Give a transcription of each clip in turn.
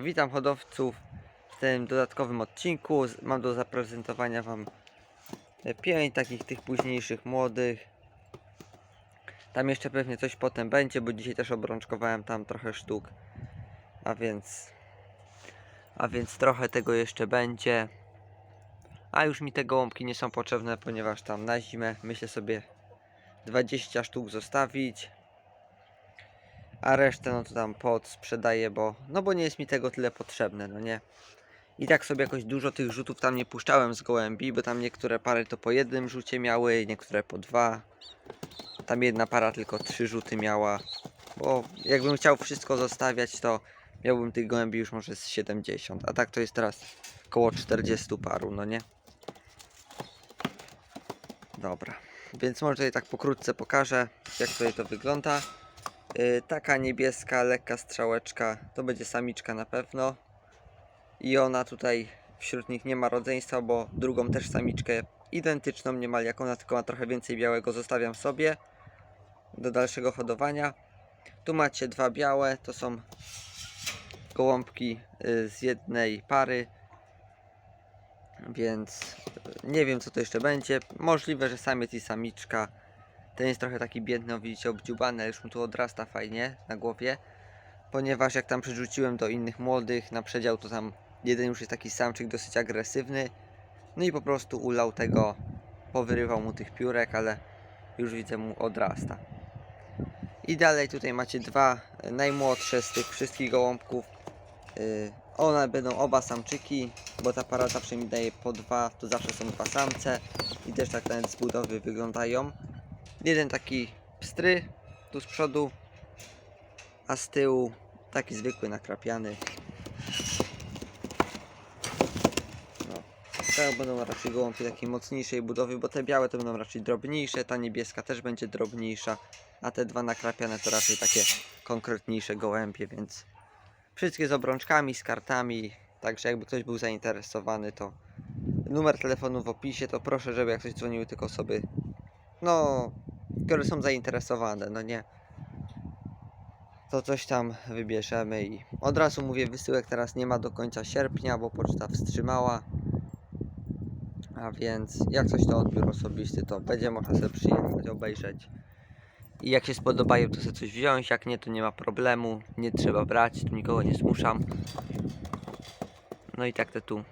Witam hodowców w tym dodatkowym odcinku. Mam do zaprezentowania Wam e, pięć takich tych późniejszych młodych. Tam jeszcze pewnie coś potem będzie, bo dzisiaj też obrączkowałem tam trochę sztuk. A więc a więc trochę tego jeszcze będzie. A już mi te gołąbki nie są potrzebne, ponieważ tam na zimę myślę sobie 20 sztuk zostawić a resztę no to tam pod sprzedaję, bo no bo nie jest mi tego tyle potrzebne, no nie. I tak sobie jakoś dużo tych rzutów tam nie puszczałem z gołębi, bo tam niektóre pary to po jednym rzucie miały, niektóre po dwa. Tam jedna para tylko trzy rzuty miała, bo jakbym chciał wszystko zostawiać, to miałbym tych gołębi już może z 70, a tak to jest teraz około 40 paru, no nie. Dobra, więc może tutaj tak pokrótce pokażę, jak tutaj to wygląda. Y, taka niebieska, lekka strzałeczka, to będzie samiczka na pewno. I ona tutaj wśród nich nie ma rodzeństwa, bo drugą też samiczkę identyczną niemal jak ona, tylko ma trochę więcej białego, zostawiam sobie do dalszego hodowania. Tu macie dwa białe, to są gołąbki y, z jednej pary. Więc y, nie wiem co to jeszcze będzie. Możliwe, że samiec i samiczka. Ten jest trochę taki biedny, widzicie, obdziubany, ale już mu tu odrasta fajnie na głowie. Ponieważ jak tam przerzuciłem do innych młodych na przedział, to tam jeden już jest taki samczyk dosyć agresywny. No i po prostu ulał tego, powyrywał mu tych piórek, ale już widzę mu odrasta. I dalej tutaj macie dwa e, najmłodsze z tych wszystkich gołąbków. Yy, one będą oba samczyki, bo ta para zawsze mi daje po dwa, to zawsze są dwa samce. I też tak nawet z budowy wyglądają. Jeden taki pstry tu z przodu, a z tyłu taki zwykły nakrapiany. No. To będą raczej gołąbki takiej mocniejszej budowy, bo te białe to będą raczej drobniejsze, ta niebieska też będzie drobniejsza, a te dwa nakrapiane to raczej takie konkretniejsze gołębie, więc wszystkie z obrączkami, z kartami, także jakby ktoś był zainteresowany to numer telefonu w opisie, to proszę, żeby jak ktoś dzwoniły tylko osoby no, które są zainteresowane, no nie. To coś tam wybierzemy i od razu mówię, wysyłek teraz nie ma do końca sierpnia, bo poczta wstrzymała. A więc jak coś to odbiór osobisty, to będzie można sobie przyjechać, obejrzeć. I jak się spodobają, to sobie coś wziąć, jak nie, to nie ma problemu, nie trzeba brać, tu nikogo nie zmuszam. No i tak te tu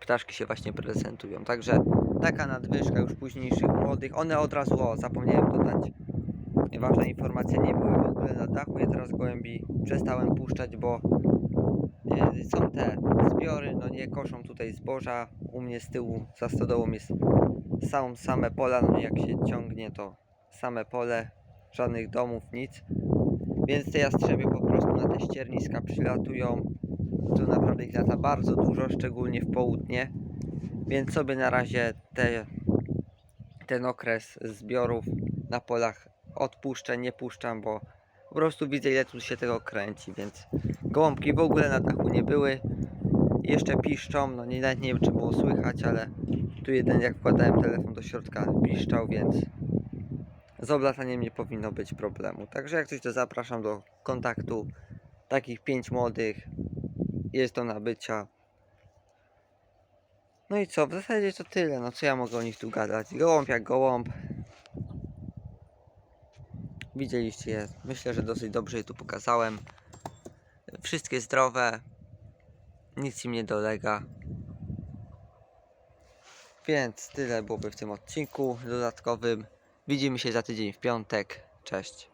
ptaszki się właśnie prezentują. Także taka nadwyżka już późniejszych młodych. One od razu, o, zapomniałem dodać. Ważna informacja, nie były w ogóle na dachu. Ja teraz gołębi przestałem puszczać, bo e, są te zbiory, no nie koszą tutaj zboża. U mnie z tyłu za stodołą jest same pola, no jak się ciągnie to same pole, żadnych domów, nic. Więc te jastrzębie po prostu na te ścierniska przylatują. Tu naprawdę ich lata bardzo dużo, szczególnie w południe. Więc sobie na razie te, ten okres zbiorów na polach odpuszczę, nie puszczam, bo po prostu widzę ile tu się tego kręci, więc gołąbki w ogóle na dachu nie były. Jeszcze piszczą, no nie, nawet nie wiem czy było słychać, ale tu jeden jak wkładałem telefon do środka piszczał, więc z oblataniem nie powinno być problemu. Także jak coś to zapraszam do kontaktu takich pięć młodych. Jest do nabycia. No i co, w zasadzie to tyle, no co ja mogę o nich tu gadać? Gołąb jak gołąb. Widzieliście je, myślę, że dosyć dobrze je tu pokazałem. Wszystkie zdrowe, nic im nie dolega. Więc tyle byłoby w tym odcinku dodatkowym. Widzimy się za tydzień w piątek. Cześć.